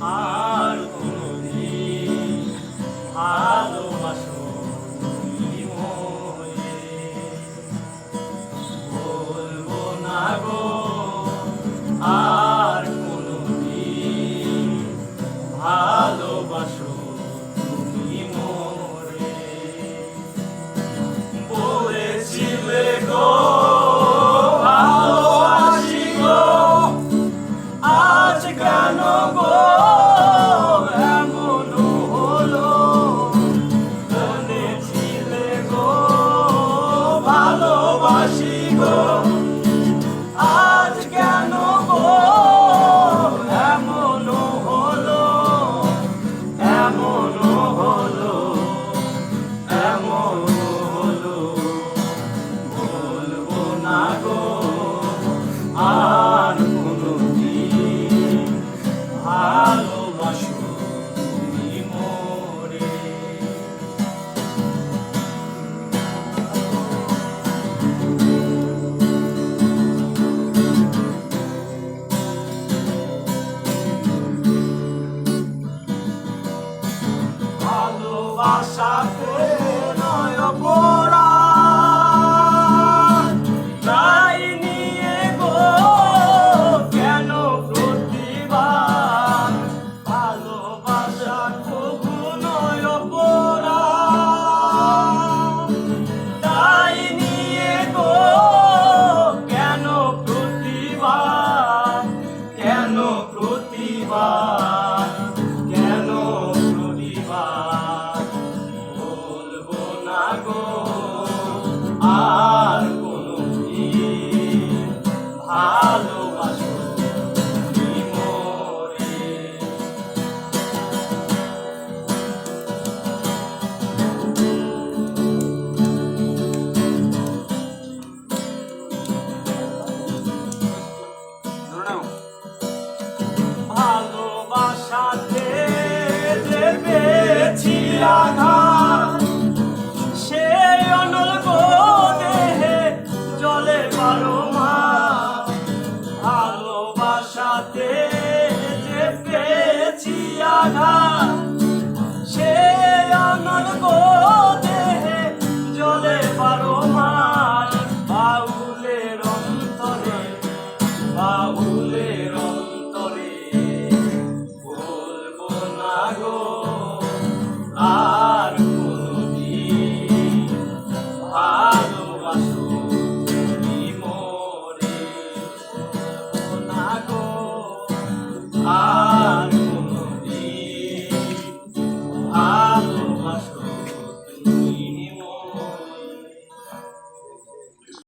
Ah. ভালোবাসি ভালোবাসাতে নয় Ah. জানা সে আমার গোদে জলে পারো মাস বাউলের অন্তরে বাউলের অন্তরে। বলব না গো আ